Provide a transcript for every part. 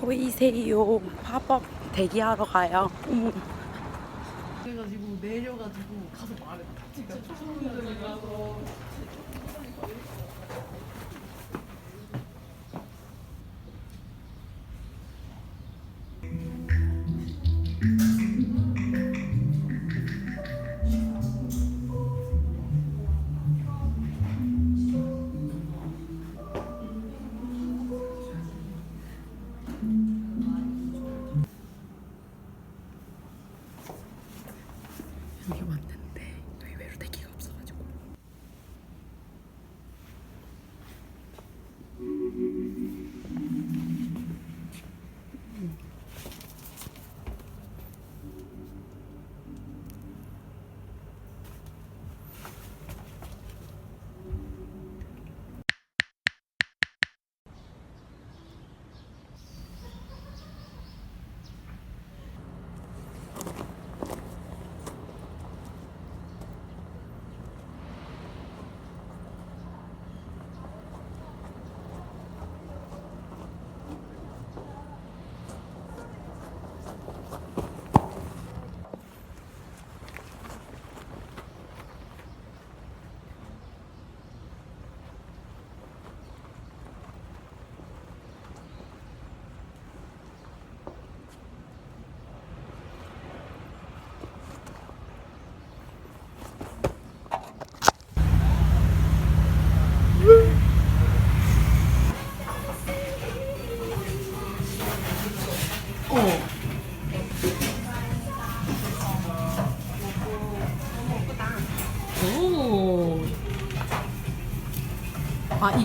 보이세요. 팝업 대기하러 가요. 어머. 그래가지고 내려가지고 가서 말해. 진짜 초성들이라서.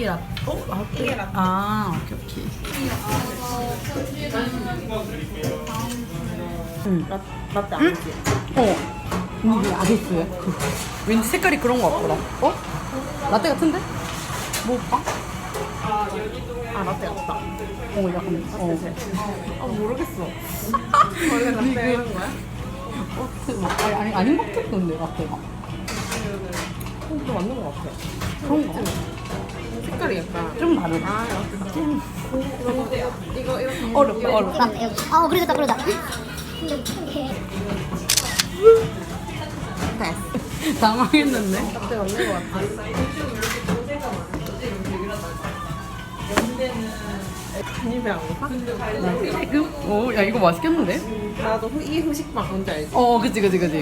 이게 라. 어? 아, 이게 라. 아 오케이 오케이. 응. 라, 라떼 안 먹지? 어. 이게 아게스야? 왠지 색깔이 그런 거 같더라. 어? 라떼 같은데? 먹을까? 아, 라떼 같다. 어 약간 어. 아, 모르겠어. 원래 라떼 이런 거야? 어, 그, 아니 아니 아닌 것 같던데 라떼가. 어, 또 맞는 거 같아. 그런 거? 색깔이 약간. 좀 다르다. 아. 이거, 이거, 이렇게. 어렵다 어렵다. 어 그러겠다 그러다 당황했는데. 같아. 간입에 안 가? 지금? 어, 야 이거 맛있겠는데? 나도 후- 이 후식빵 뭔지 알지? 어, 그치 그치 그치.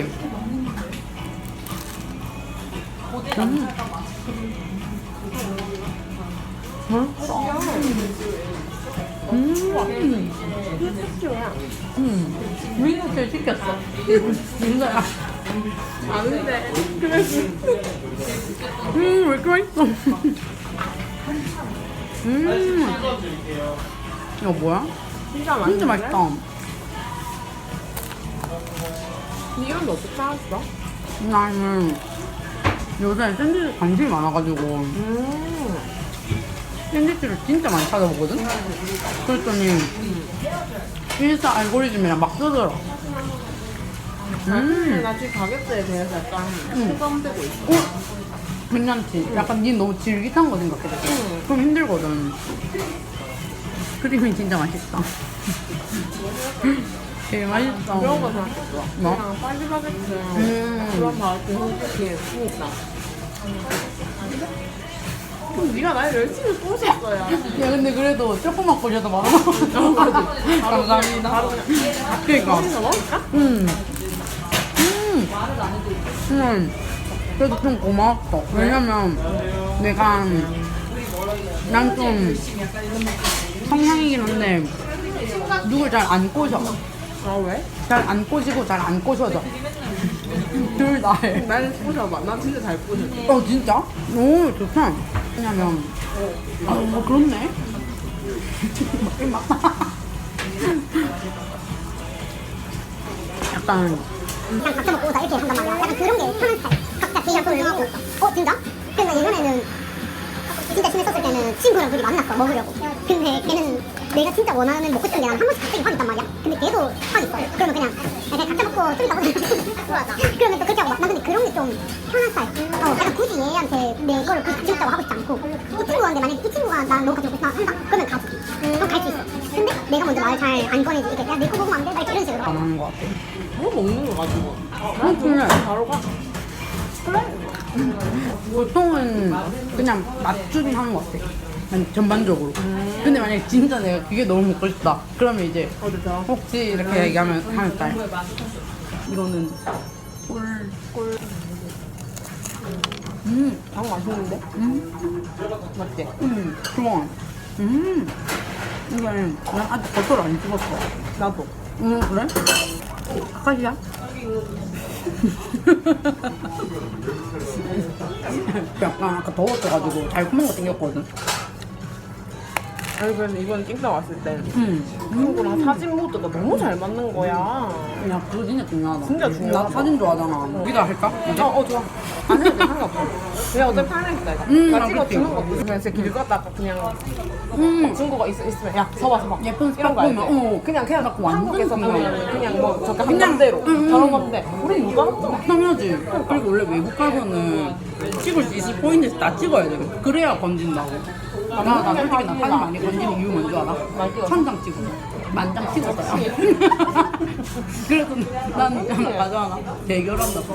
음. 음. 음. 우리는 제일 시켰어. 민서야. 아는데. 그래서. 음, 왜 이렇게 맛있어? 음. 이거 뭐야? 진짜 맛있어. 진짜 맛있다. 이런 거 어떻게 알았어? 나는 요새 샌드위치 관심이 많아가지고 음. 샌드위치를 진짜 많이 찾아보거든? 그랬더니 인스타 알고리즘이랑 막 뜨더라. 근데 음, 나 지금 가격대에 대해서 약간 실감되고 있어. 어? 괜찮지? 약간 니 너무 질깃한 거 생각해. 응. 좀 힘들거든. 크림이 진짜 맛있다. 되게 맛있어. 그런 거 생각했어. 뭐? 그냥 파리바게트 음. 그런 맛이 솔직히 부럽다. 그럼 네가 날 열심히 꼬셨어야. 야 근데 그래도 조금만 꽂아도 많아. 감사합니다. 바로 그냥 그니까. 거기서 먹을까? 음. 음. 음. 그래도 좀 고마웠어. 왜냐면 내가 난 좀 성향이긴 한데 누굴 잘 안 꼬셔. 아 왜? 잘 안 꼬시고 잘 안 꼬셔져. 둘 다 해. 날 꼬셔봐. 난 진짜 잘 꼬셨어. 어 진짜? 오 좋다. 왜냐면 아뭐 그렇네. 맞긴 맞다. 약간 그냥 각자 먹고 다 이렇게 한단 말이야 약간 그런 게 편한 스타일 각자 개인 손을 먹고 어 진짜? 근데 예전에는 진짜 심했었을 때는 친구랑 둘이 만났어 먹으려고 근데 걔는 내가 진짜 원하는 먹고 싶은 게 난 한 번씩 갑자기 확 있단 말이야 근데 걔도 확 있어 그러면 그냥 야, 그냥 각자 먹고 좀 이따 보자 그러면 또 그렇게 하고 막. 난 근데 그런 게 좀 편한 스타일 어 약간 굳이 얘한테 내 거를 굳이 같이 먹자고 하고 싶지 않고 이 친구한테 만약에 이 친구가 나랑 너무 같이 먹고 싶다 한다 그러면 가지 그럼 갈수 있어 근데 내가 먼저 말 잘 안 꺼내지. 이게 야내 거 먹으면 안 돼. 막 이런 식으로. 안 하는 것 같아. 뭐 먹는 거 가지고. 난 그래. 바로 가. 보통은 그냥 맞추긴 하는 것 같아. 아니, 전반적으로. 근데 만약에 진짜 내가 그게 너무 먹고 싶다. 그러면 이제? 혹시 이렇게 얘기하면 하면 딸. 이거는 꿀, 꿀. 음, 장 맛있는데? 음, 맞지? 음, 좋아. 음, 이게 난 아직 버터를 안 찍었어. 나도. 음, 그래? 아카시야? 약간 아까 더웠어가지고 달콤한 거 땡겼거든. 아니 그래서 이번 찡따 왔을 때 음. 친구랑 사진 모드가 너무 잘 맞는 거야. 야, 그거 진짜 중요하다. 진짜 중요하다. 나 사진 좋아하잖아. 여기다 할까? 어, 어 좋아. 안 해도 돼 상관없어. 그냥 어차피 이거. 음, 나 아, 찍어. 주는 것도 그냥 진짜 길 가다가 그냥 음. 중고가 있, 있으면 야 서봐 서봐 예쁜 이런 거 알지? 어. 그냥 그냥 딱 완전 한국에서 그냥. 그냥 뭐 저렇게 그냥, 한정대로 음, 음. 저런 건데 우리 누가 당연하지. 그리고 원래 외국 가서는 찍을 수 있을 포인트에서 다 찍어야 돼. 그래야 건진다고. 나, 나 솔직히 나 사진 많이 건지는 이유 뭔지 알아? 천장 찍어서. 만장 찍었어요. 그래서 난 가져와나. 대결한다. 서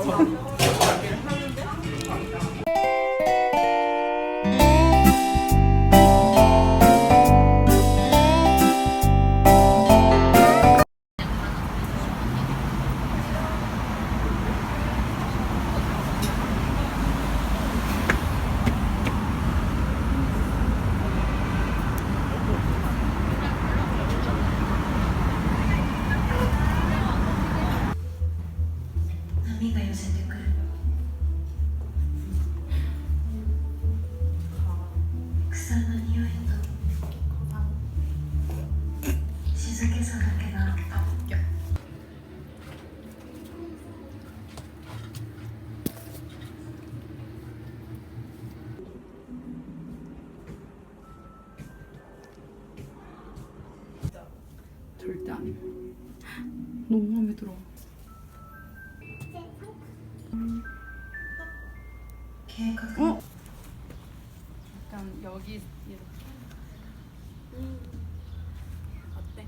절대 아니야. 너무 마음에 들어. 計画 어? 약간 여기 이렇게. 어때?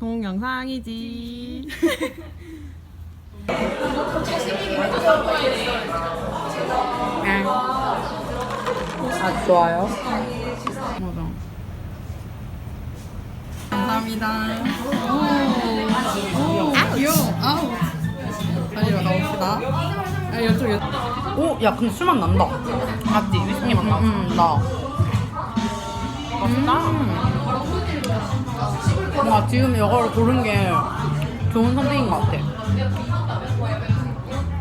동영상이지 네. 아 좋아요. 맞아. 감사합니다. 오, 아 귀여워. 아우. 빨리 가봅시다. 아 이쪽 이쪽. 오, 야 근데 술맛 난다. 맞지? 위스키 맛 나. 음, 음, 나. 맛있다 뭔가 지금 이거를 고른 게 좋은 선택인 것 같아.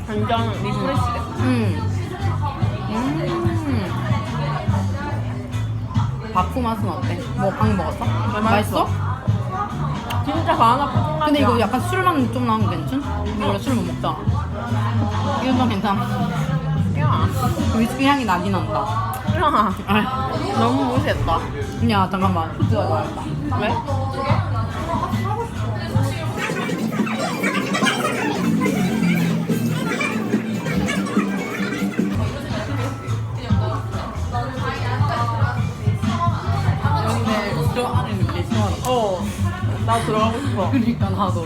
완전 리프레시돼 음. 음. 바쿠 맛은 어때? 뭐 방금 먹었어? 맛있어? 진짜 바나나 푸딩 맛이야 근데 이거 약간 술만 좀 나는 거 괜찮? 우리 원래 술못 먹잖아. 이건 좀 괜찮아. 야, 위스키 향이 나긴 난다. 야 아, 너무 무시했다 야 잠깐만. 후즈가 좋아했다. 왜? 저 안에. 어, 나 들어가고 싶어. 그니까 나도.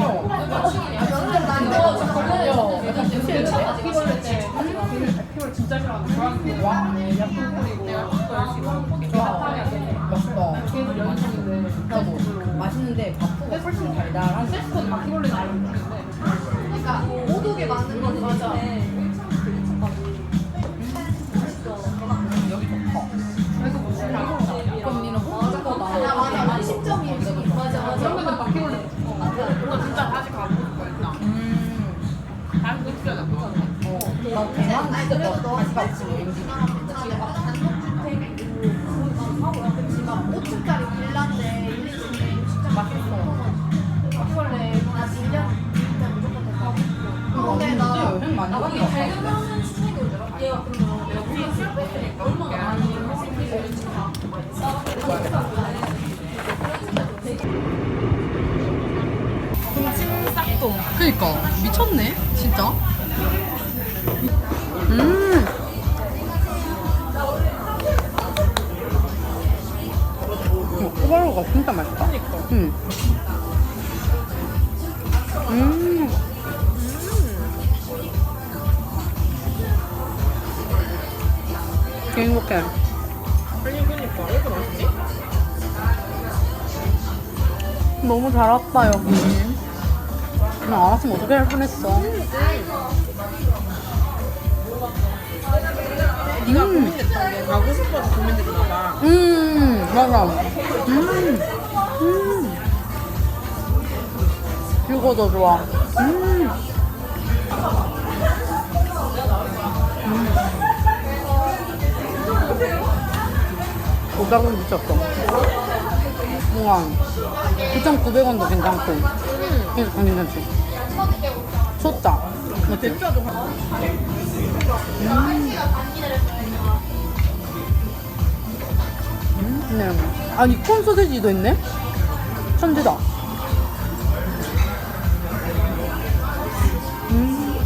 그니까 미쳤네 진짜. 음. 어, 꼬바로가 진짜 맛있다. 응. 음. 되게 행복해 아니 그니까 왜 이렇게 맛있지? 너무 잘 왔다 여기 나 알았으면 어떻게 할 뻔했어 네가 음. 고민됐던 게 가고 싶어서 고민됐나 봐. 음 맞아 음. 음. 이거 더 좋아 음. 음. 고백은 미쳤어 뭔가 9,900원도 괜찮고 그래서 괜찮지 쏟다 맞지? 대짜도 가. 네. 아니 콘 소세지도 있네? 천재다. 음,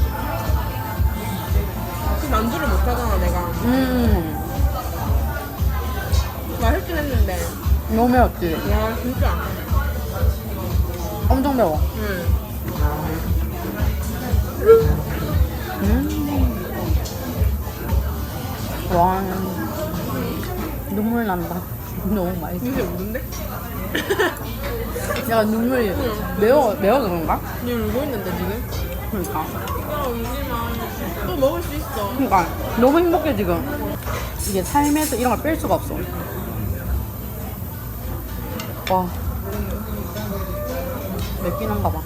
그 만두를 못 하잖아 내가. 음, 했는데. 너무 매웠지? 와 진짜. 엄청 매워. 응. 음. 와, 눈물 난다. 너무 맛있어. 이게 모른데? 야, 눈물이 매워, 매워 그런가? 얘 울고 있는데 지금? 그러니까. 아 울지 마. 또 먹을 수 있어. 그러니까 너무 행복해 지금. 이게 삶에서 이런 걸 뺄 수가 없어. 와. 맵긴 한가 봐.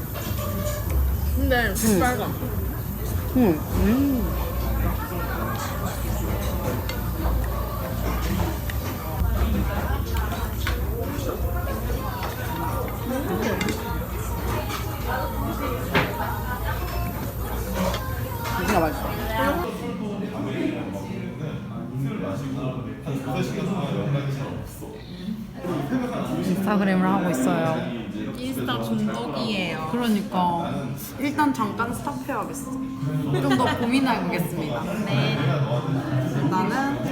근데 빨가. 음. 음. 인스타그램을 하고 있어요. 인스타 중독이에요. 그러니까 일단 잠깐 스탑해야겠어. 좀 더 고민해 보겠습니다. 네. 일단은